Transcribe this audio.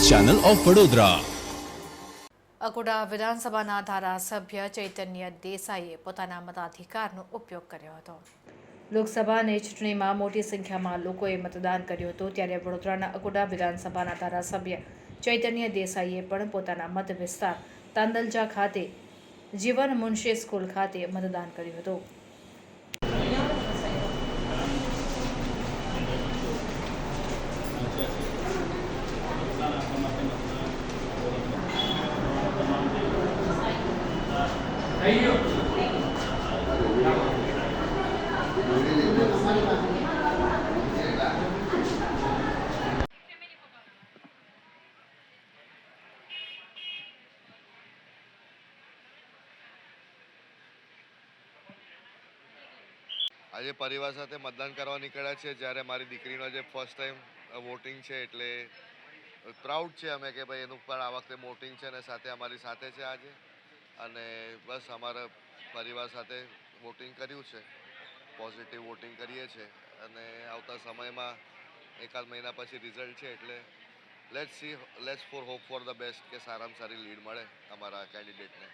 Channel of Vadodara Akota વિધાનસભાના ધારાસભ્ય ચૈતન્ય દેસાઈએ પોતાના મતાધિકારનો ઉપયોગ કર્યો હતો લોકસભાની ચૂંટણીમાં મોટી સંખ્યામાં લોકોએ મતદાન કર્યું હતું ત્યારે વડોદરાના અકોડા વિધાનસભાના ધારાસભ્ય ચૈતન્ય દેસાઈએ પણ પોતાના મત વિસ્તાર તાંદલજા ખાતે જીવન મુનશી સ્કૂલ ખાતે મતદાન કર્યું હતું આજે પરિવાર સાથે મતદાન કરવા નીકળ્યા છે જ્યારે મારી દીકરીનો જે ફર્સ્ટ ટાઈમ વોટિંગ છે એટલે પ્રાઉડ છે અમે કે ભાઈ એનું પણ આ વખતે વોટિંગ છે અને સાથે અમારી સાથે છે આજે. અને બસ અમારા પરિવાર સાથે વોટિંગ કર્યું છે. પોઝિટિવ વોટિંગ કરીએ છીએ અને આવતા સમયમાં એકાદ મહિના પછી રિઝલ્ટ છે એટલે let's see let's for hope for the best કે સારામાં સારી લીડ મળે અમારા કેન્ડિડેટને